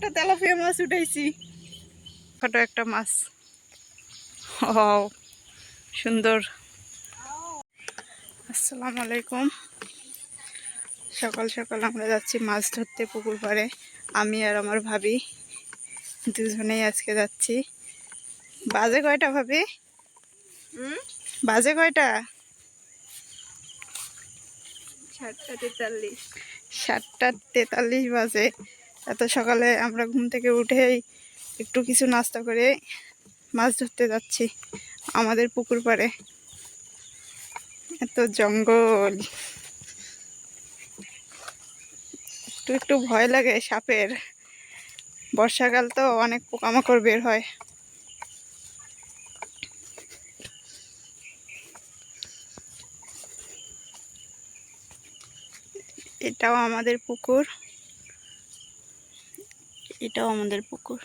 একটা তেলাপিয়া মাছ উঠাইছি। ছোট একটা মাছ। ও সুন্দর। আসসালামু আলাইকুম। সকাল সকাল আমরা যাচ্ছি মাছ ধরতে পুকুর পাড়ে। আমি আর আমার ভাবি দুজনেই আজকে যাচ্ছি। বাজে কয়টা ভাবি? বাজে কয়টা? সাতটা তেতাল্লিশ। সাতটা তেতাল্লিশ বাজে। এত সকালে আমরা ঘুম থেকে উঠেই একটু কিছু নাস্তা করে মাছ ধরতে যাচ্ছি আমাদের পুকুর পাড়ে। এত জঙ্গল। একটু একটু ভয় লাগে সাপের। বর্ষাকাল তো অনেক পোকামাকড় বের হয়। এটাও আমাদের পুকুর। এটাও আমাদের পুকুর।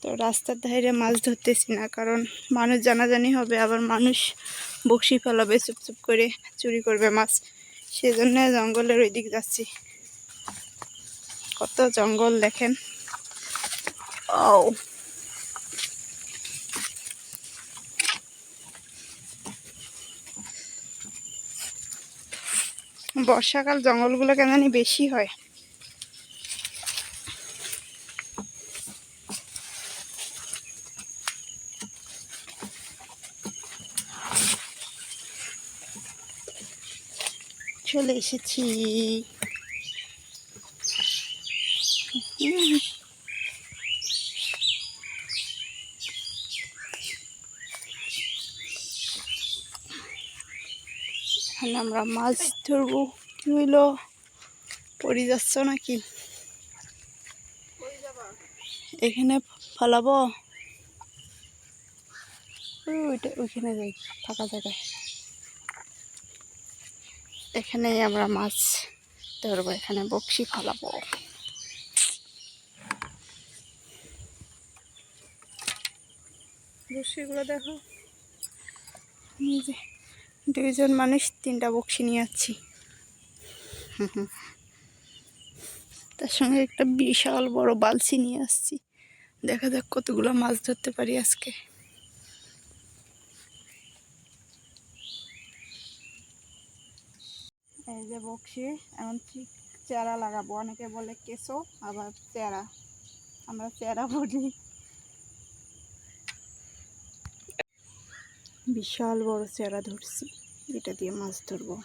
তো রাস্তার ধারে মাছ ধরতেছি না, কারণ মানুষ জানাজানি হবে, আবার মানুষ বকশি ফেলাবে, চুপ চুপ করে চুরি করবে মাছ। সেজন্য জঙ্গলের ওই দিক যাচ্ছি। কত জঙ্গল দেখেন। ও বর্ষাকাল জঙ্গলগুলো কেন বেশি হয়। চলে এসেছি। আমরা মাছ ধরবো। কি হইল? পড়ে যাচ্ছ নাকি? এখানে ফলাবো? ওইটা ওইখানে যাই, ফাঁকা জায়গায়। এখানেই আমরা মাছ ধরবো এখানে বকশি ফালাবো। বকশিগুলো দেখো। যে দুইজন মানুষ তিনটা বকশি নিয়ে যাচ্ছি। তার সঙ্গে একটা বিশাল বড় বালছি নিয়ে আসছি। দেখা যাক কতগুলো মাছ ধরতে পারি আজকে। এই যে বকশি এমন ঠিক চেরা লাগাবো? অনেকে বলে কেঁচো, আবার চেরা। আমরা চেরা বলি। বিশাল বড় চেরা ধরছি। এটা দিয়ে মাছ ধরবো।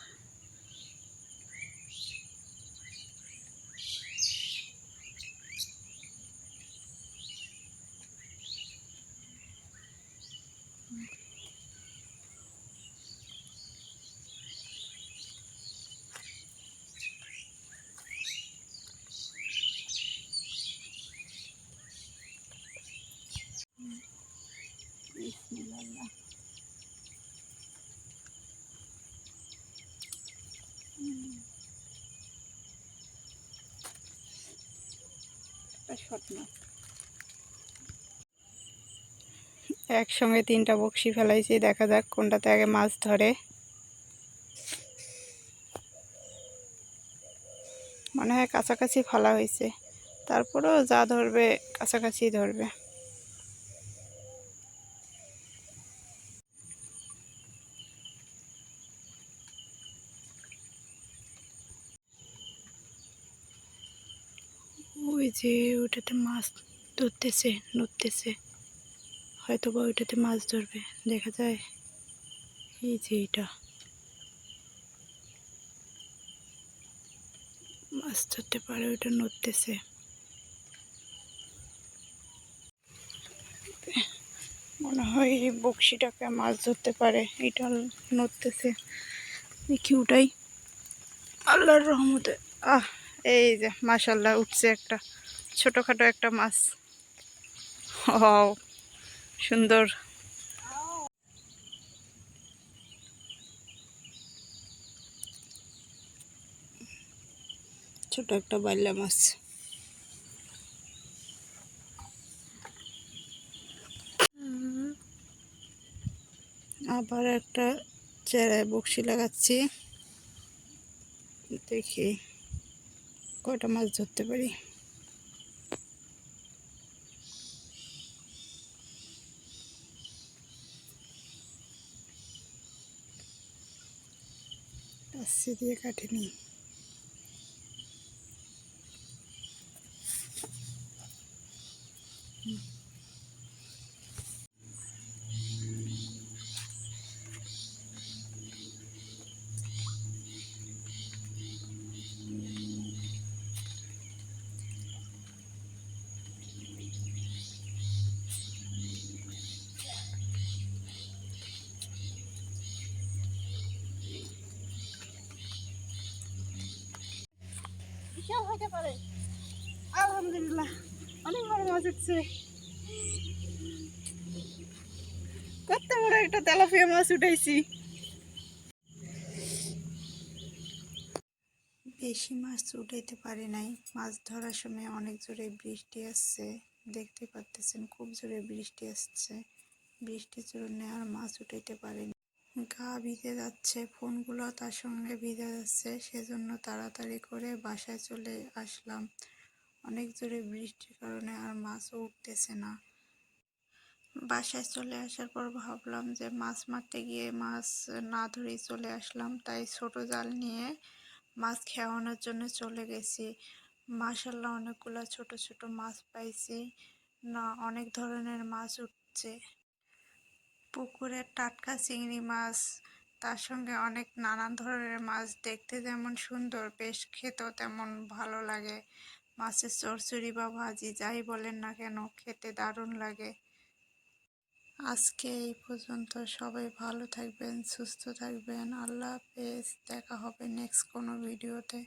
একটা শট মাছ একসঙ্গে তিনটা বক্সি ফেলাইছি, দেখা যাক কোনটাতে আগে মাছ ধরে। মনে হয় কাছাকাছি ফেলা হয়েছে। তারপরেও যা ধরবে, কাছাকাছি ধরবে। ওই যে ওটাতে মাছ ধরতেছে, নড়তেছে। হয়তো বা ওইটাতে মাছ ধরবে, দেখা যায়। এই যে এটা মাছ ধরতে পারে, ওইটা নড়তেছে। মনে হয় এই বকশিটাকে মাছ ধরতে পারে, এটা নড়তেছে। দেখি ওটাই। আল্লাহর রহমতে, আহ। এই যে মাশাল্লাহ উঠছে একটা ছোটোখাটো একটা মাছ। ও সুন্দর। ছোট একটা বাইলা মাছ। আবার একটা চেরায় বকশি লাগাচ্ছি। দেখি। কয়টা মাছ ধরতে পারি? রাশি দিয়ে কাটেনি বিশাল হতে পারে। আলহামদুলিল্লাহ, অনেক বড় মাছ উঠছে। কত বড় একটা তেলাপিয়া মাছ উঠাইছি। বেশি মাছ উঠাইতে পারি নাই। মাছ ধরার সময় অনেক জোরে বৃষ্টি আসছে। দেখতে পারতেছেন, খুব জোরে বৃষ্টি আসছে। বৃষ্টির জন্য আর মাছ উঠাইতে পারিনি গা ভিজে যাচ্ছে, ফোনগুলো তার সঙ্গে ভিজে যাচ্ছে, সেজন্য তাড়াতাড়ি করে বাসায় চলে আসলাম। অনেক জোরে বৃষ্টির কারণে আর মাছও উঠতেছে না। বাসায় চলে আসার পর ভাবলাম যে মাছ মারতে গিয়ে মাছ না ধরেই চলে আসলাম, তাই ছোট জাল নিয়ে মাছ খাওয়ানোর জন্য চলে গেছি। মাশাল্লাহ অনেকগুলো ছোট ছোট মাছ পাইছি। না, অনেক ধরনের মাছ উঠছে। পুকুরের টাটকা চিংড়ি মাছ, তার সঙ্গে অনেক নানান ধরনের মাছ দেখতে যেমন সুন্দর, বেশ খেতেও তেমন ভালো লাগে। মাছের চরচড়ি বা ভাজি যাই বলেন না কেন, খেতে দারুণ লাগে। আজকে এই পর্যন্ত সবাই ভালো থাকবেন, সুস্থ থাকবেন। আল্লাহ হাফেজ, দেখা হবে নেক্সট কোনো ভিডিওতে